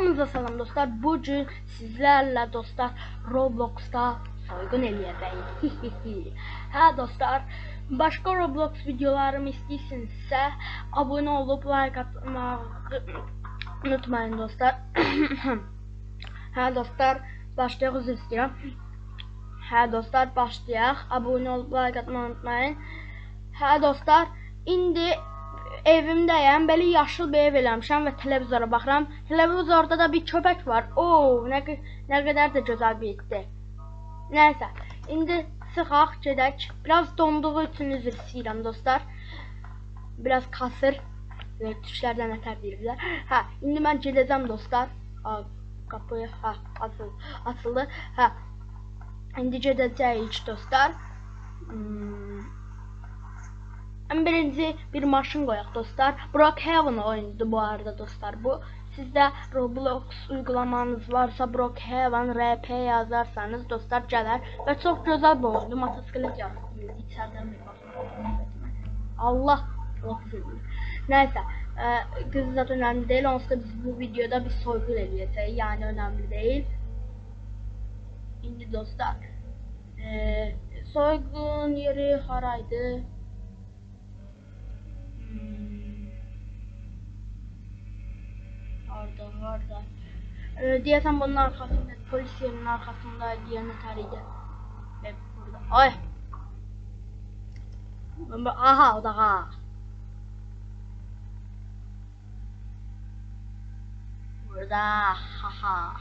Hamınıza salam dostlar. Bu gün sizlərlə dostlar Robloxda soyğun eləyəcəyik. hə dostlar, başqa Roblox videolarımı istəyirsinizsə, abunə olub like atmağı unutmayın dostlar. hə dostlar, başlayaq üzr istəyirəm. Hə dostlar, başlayaq. Abunə olub like atmağı unutmayın. Hə dostlar, indi evimdəyəm. Belə yaşıl bir ev eləmişəm və televizora baxıram. Televizorda da bir köpək var. Oo, nə nə qədər də gözəl bir itdir. Nəysə, indi çıxaq, gedək. Biraz donduğu üçün üzr istəyirəm dostlar. Biraz kasır. Tuşlardan nətər deyirlər. Hə, indi mən gedəcəm dostlar. Ha, qapı hə, açıl, açıldı. Hə. İndi gedəcəyik dostlar. Hmm. En birinci bir maşın koyak dostlar. Brookhaven oyunudur bu arada dostlar bu. Sizde Roblox uygulamanız varsa Brookhaven RP yazarsanız dostlar gələr və çox gözəl bir oyundur. Motosiklet yazdım. İçərdən bir baxın. Allah. Neyse. E, kız zaten önemli değil. Onsuz biz bu videoda bir soygun eləyəcəyik. Yani önemli değil. İndi dostlar. E, soygun yeri haraydı? Orada, orada. Ee, diyesen bunun arkasında, polis yerinin arkasında diğer netarıydı. Ve burada. Ay! Aha, o da ha. Burada, haha.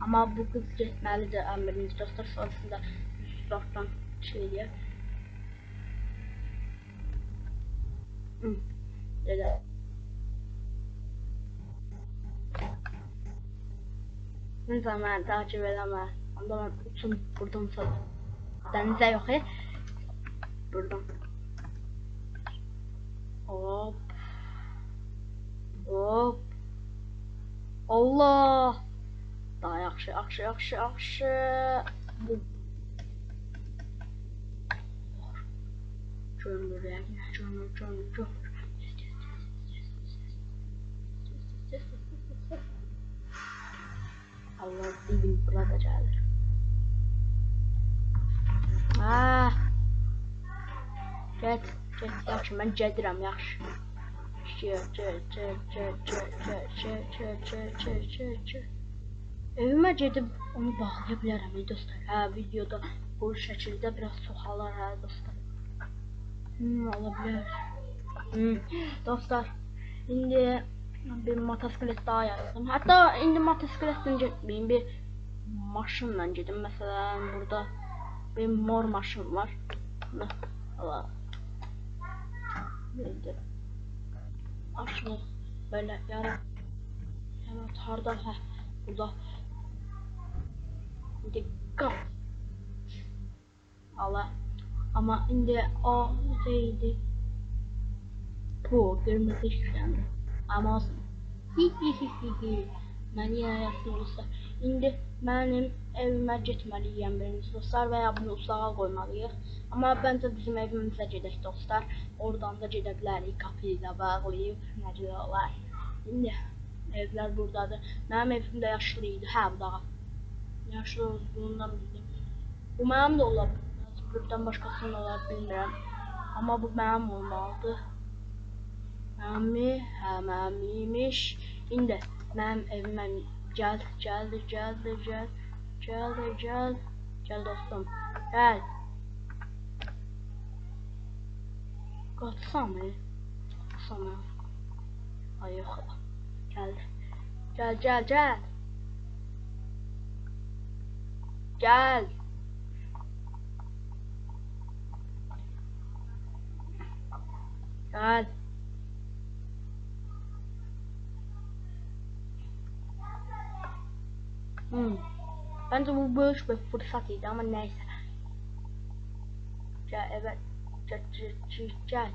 Ama bu kız getməlidir əmriniz dostlar sonrasında uzaqdan şey diye. Hı. Öyle. nizamlar takip edemez. Ondan uçun buradan sal. Denize yok ya. Buradan. Hop. Hop. Allah. Daha yaxşı, yaxşı, yaxşı, yaxşı. Bu. Görmür, yəni, görmür, görmür, görmür. Allah dilim burada gəlir. Ah. Get, get, yaxşı, mən gedirəm, yaxşı. Get, get, get, get, get, get, get, get, get, get, get. Evimə gedib onu bağlaya bilərəm, dostlar. Hə, videoda bu şəkildə biraz çoxalar, hə, dostlar. Hmm, ola bilər. Hmm, dostlar, indi bir motosiklet daha yazdım. Hatta indi motosikletle gitmeyeyim bir maşınla gidin. Mesela burada bir mor maşın var. Allah. Neydi? Maşını böyle yara. Evet harda ha burada. Dikkat. Allah. Ama indi o şeydi. Bu kırmızı ışıklandı. Ama olsun. Hi hi hi hi hi. Mən yenə yazdım dostlar. İndi mənim evimə getməliyəm biriniz dostlar və ya bunu uzağa qoymalıyıq. Amma bəncə bizim evimizə gedək dostlar. Oradan da gedə bilərik. Qapıyı da bağlayıb necə də olar. İndi evlər burdadır. Mənim evim də yaşlı idi. Hə, bu da. Yaşlı olduğundan bildim. Bu mənim də ola bilər. Buradan başqasının olar bilmirəm. Amma bu mənim olmalıdır. Məmi, hə məmiymiş. İndi mənim evimə gəl, gəldi, gəldi, gəl, gəldi, gəl, gəl dostum, gəl. Qaçsam? Qaçsam? Ay yox, gəl, gəl, gəl, gəl. Gəl. Gəl. Hmm. Bence bu bir fırsatıydı ama neyse. Gel evet. Gel gel gel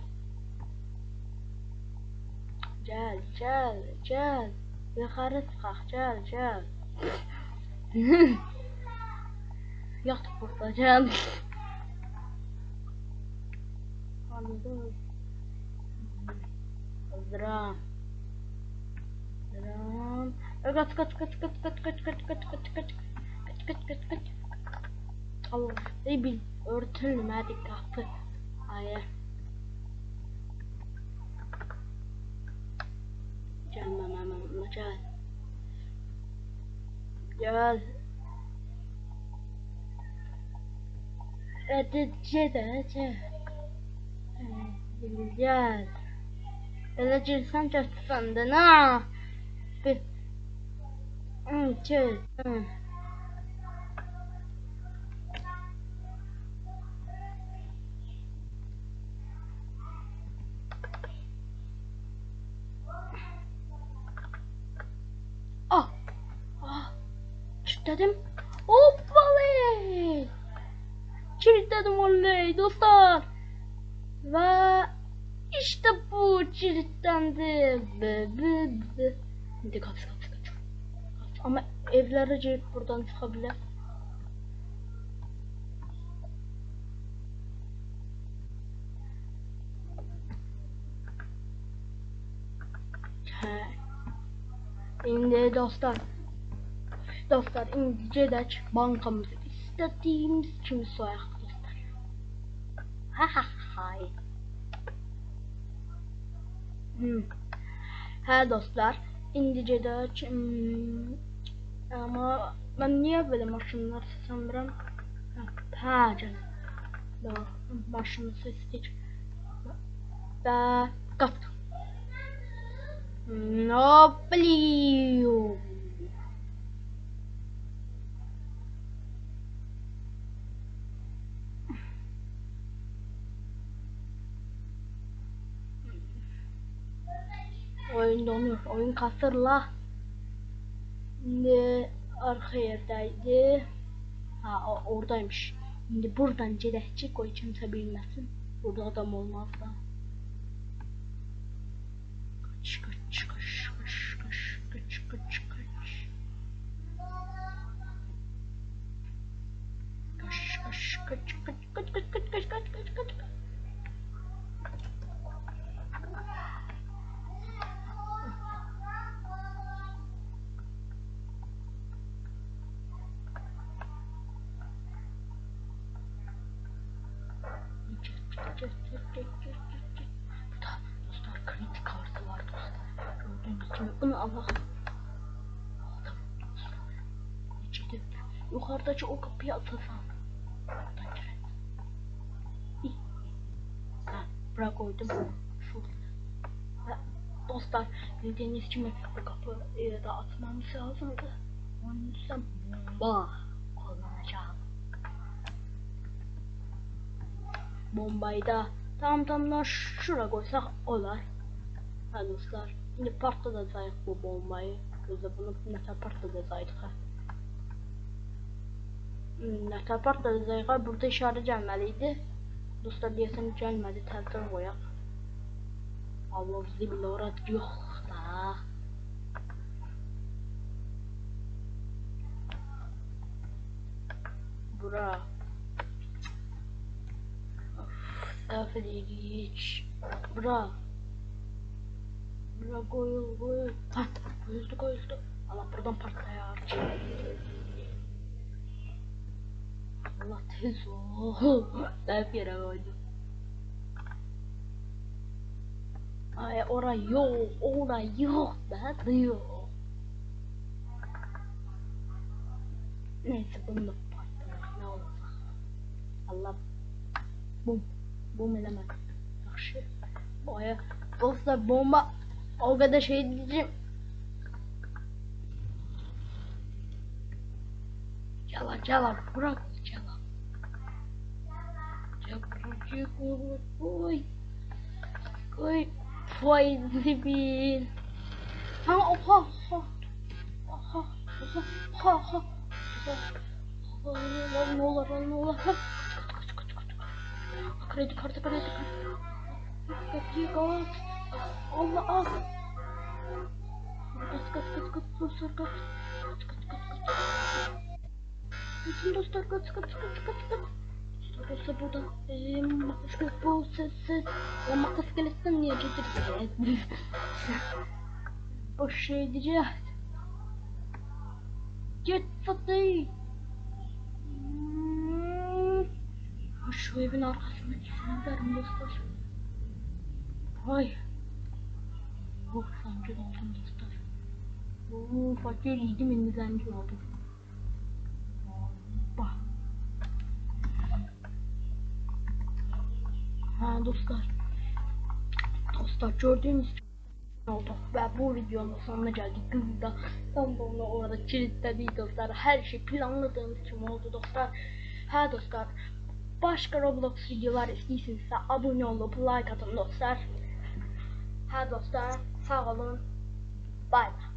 gel. Gel gel. Yukarı çıkak gel gel. Yat burada gel. Anladım. Hazırım. Hazırım. Kaç kaç kaç kaç kaç kaç kaç kaç kaç kaç kaç kaç kaç kaç Allah iyi bir örtülmedi kapı. Hayır. Gelmem hemen gel. Gel. Edici de Gel. Edici sen sandın ha. 2 3 Ah. Ah. Kilitledim. Hoppaley. Kilitledim oley dostlar. Ve işte bu kilitlendi. Be be be. Hadi kalk. Ama evlere cep buradan çıkabilir. He. Şimdi dostlar. Dostlar indice de çık bankamızı istediğimiz kimi soyak dostlar. Ha ha ha. Hmm. He dostlar indice de. Hmm. Ama ben niye böyle maşınlar sanırım? Ha canım. Doğru. Başını seçtik. Ben kaptım. No blue. Oyun donuyor. Oyun kasır la. Şimdi arka yerdeydi. Ha oradaymış. Şimdi buradan cilekçi koy kimse bilmesin. Burada adam olmaz da. Kaç kaç dostlar kredi kartı var dostlar. Gördüğünüz gibi bunu Allah. Aldım dostlar. İçeri yukarıdaki o kapıyı atasam. Oradan girelim. Ha, bırak koydum. Şurada. Ha, dostlar bildiğiniz gibi bu kapıyı da atmamız lazımdı. Onun yüzden bomba bombayı da tam tamına şura koysak olar. Ha dostlar. Şimdi patlatacağız bu bombayı. Biz de bunu nətər patlatacağıq ha. Hmm, Nətər patlatacağıq burada işarə gəlməli Dostlar deyəsən gəlmədi təzdən qoyaq. Allah ora yox da. Bura. Of, hiç. Bura. Bura koyul koyul. Ha koyuldu koyuldu. Allah buradan patlayar. Allah tez ol. Hep yere koydum. Ay ora yok, ora yok da diyor. Neyse bunu da ne olacak. Allah bum bum elemez. Yaxşı. Baya dostlar bomba o kadar şey diyeceğim. Cevap cevap bırak cevap. Cevap koy koy koy koy zibil. Ha oha oha oha oha oha oha oha lan ne olur lan ne kredi kartı kredi kartı. Kredi kartı Allah al. Kaç kaç kaç kaç dostlar kaç kaç kaç kaç kaç bütün dostlar kaç kaç kaç kaç kaç Dostlar burada. Eee makas bu sessiz o makas gelirsen niye getirdin boş şey diyeceğiz. Get Fatih. Hmm. Ha, Şu evin arkasındaki sinirlerim dostlar. Ay. Oh sancı oldum dostlar. Oo fakir yedim indi sancı oldum. Bak. Ha dostlar. Dostlar gördüğünüz gibi oldu ve bu videonun sonuna geldik. Kız da tam da onu orada kilitledi dostlar. Her şey planladığımız için oldu dostlar. Ha dostlar. Başka Roblox videolar istiyorsanız abone olup like atın dostlar. Ha dostlar. Sağ olun. Bye.